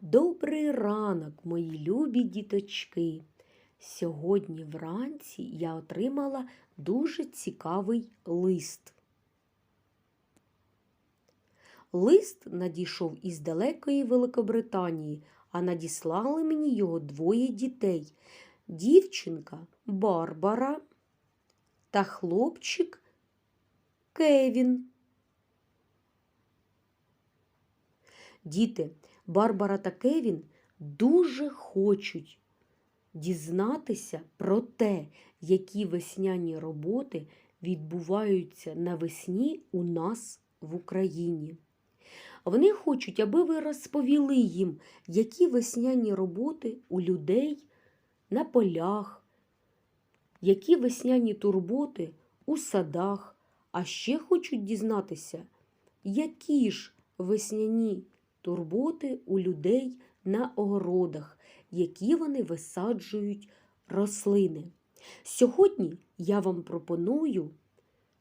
Добрий ранок, мої любі діточки. Сьогодні вранці я отримала дуже цікавий лист. Лист надійшов із далекої Великобританії, а надіслали мені його двоє дітей. Дівчинка Барбара та хлопчик Кевін. Діти, Барбара та Кевін дуже хочуть дізнатися про те, які весняні роботи відбуваються навесні у нас в Україні. Вони хочуть, аби ви розповіли їм, які весняні роботи у людей на полях, які весняні турботи у садах, а ще хочуть дізнатися, які ж весняні турботи у людей на огородах, які вони висаджують рослини. Сьогодні я вам пропоную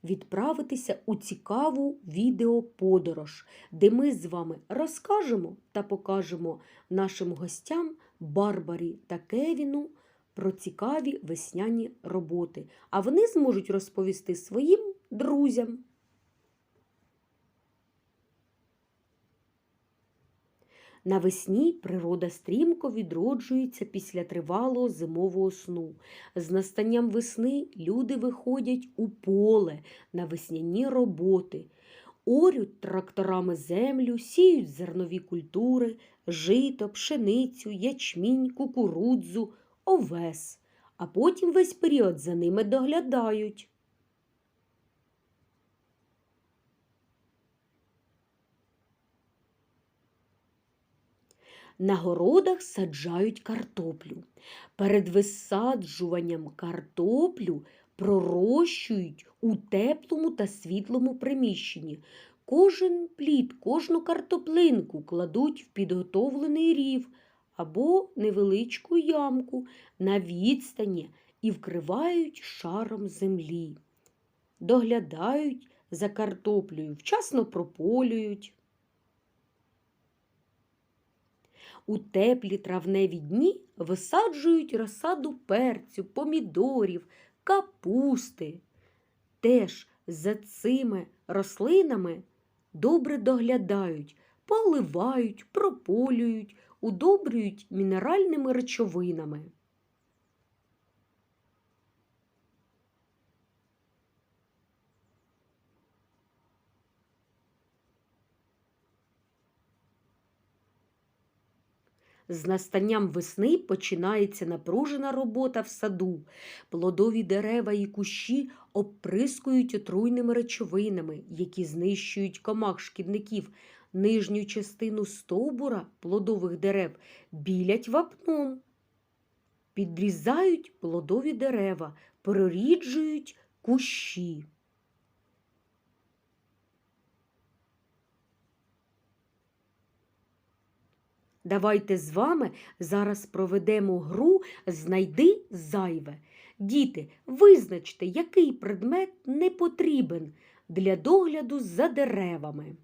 відправитися у цікаву відеоподорож, де ми з вами розкажемо та покажемо нашим гостям Барбарі та Кевіну про цікаві весняні роботи, а вони зможуть розповісти своїм друзям. Навесні природа стрімко відроджується після тривалого зимового сну. З настанням весни люди виходять у поле на весняні роботи, орють тракторами землю, сіють зернові культури, жито, пшеницю, ячмінь, кукурудзу, овес, а потім весь період за ними доглядають. На городах саджають картоплю. Перед висаджуванням картоплю пророщують у теплому та світлому приміщенні. Кожен плід, кожну картоплинку кладуть в підготовлений рів або невеличку ямку на відстані і вкривають шаром землі. Доглядають за картоплею, вчасно прополюють. У теплі травневі дні висаджують розсаду перцю, помідорів, капусти. Теж за цими рослинами добре доглядають, поливають, прополюють, удобрюють мінеральними речовинами. З настанням весни починається напружена робота в саду. Плодові дерева і кущі обприскують отруйними речовинами, які знищують комах шкідників. Нижню частину стовбура плодових дерев білять вапном, підрізають плодові дерева, проріджують кущі. Давайте з вами зараз проведемо гру Знайди зайве. Діти, визначте, який предмет не потрібен для догляду за деревами.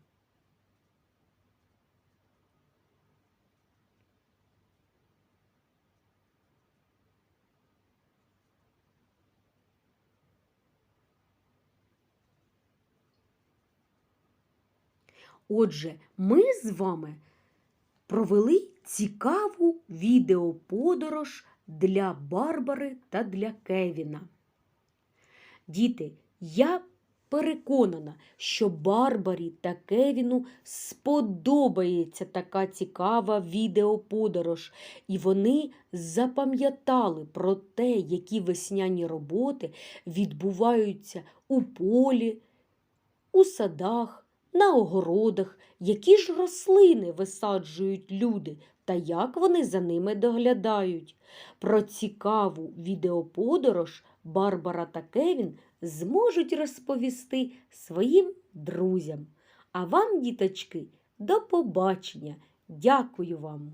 Отже, ми з вами провели цікаву відеоподорож для Барбари та для Кевіна. Діти, я переконана, що Барбарі та Кевіну сподобається така цікава відеоподорож, і вони запам'ятали про те, які весняні роботи відбуваються у полі, у садах на огородах, які ж рослини висаджують люди та як вони за ними доглядають. Про цікаву відеоподорож Барбара та Кевін зможуть розповісти своїм друзям. А вам, діточки, до побачення! Дякую вам!